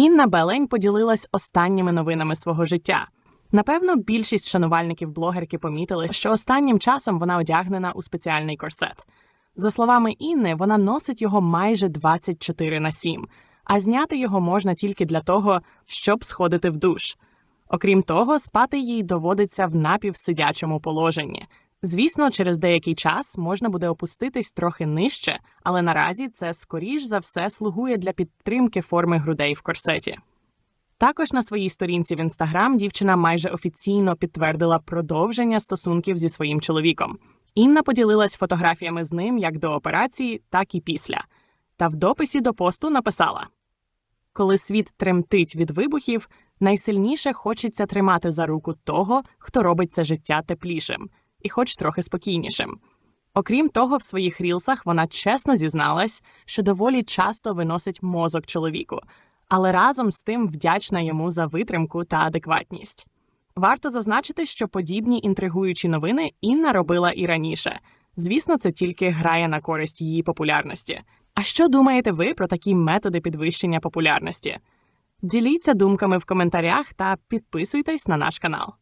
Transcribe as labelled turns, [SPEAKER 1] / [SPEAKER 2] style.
[SPEAKER 1] Інна Белень поділилась останніми новинами свого життя. Напевно, більшість шанувальників блогерки помітили, що останнім часом вона одягнена у спеціальний корсет. За словами Інни, вона носить його майже 24 на 7, а зняти його можна тільки для того, щоб сходити в душ. Окрім того, спати їй доводиться в напівсидячому положенні. Звісно, через деякий час можна буде опуститись трохи нижче, але наразі це скоріш за все слугує для підтримки форми грудей в корсеті. Також на своїй сторінці в інстаграм дівчина майже офіційно підтвердила продовження стосунків зі своїм чоловіком. Інна поділилась фотографіями з ним як до операції, так і після. Та в дописі до посту написала: Коли світ тремтить від вибухів, найсильніше хочеться тримати за руку того, хто робить це життя теплішим і хоч трохи спокійнішим. Окрім того, в своїх рілсах вона чесно зізналась, що доволі часто виносить мозок чоловіку, але разом з тим вдячна йому за витримку та адекватність. Варто зазначити, що подібні інтригуючі новини Інна робила і раніше. Звісно, це тільки грає на користь її популярності. А що думаєте ви про такі методи підвищення популярності? Діліться думками в коментарях та підписуйтесь на наш канал.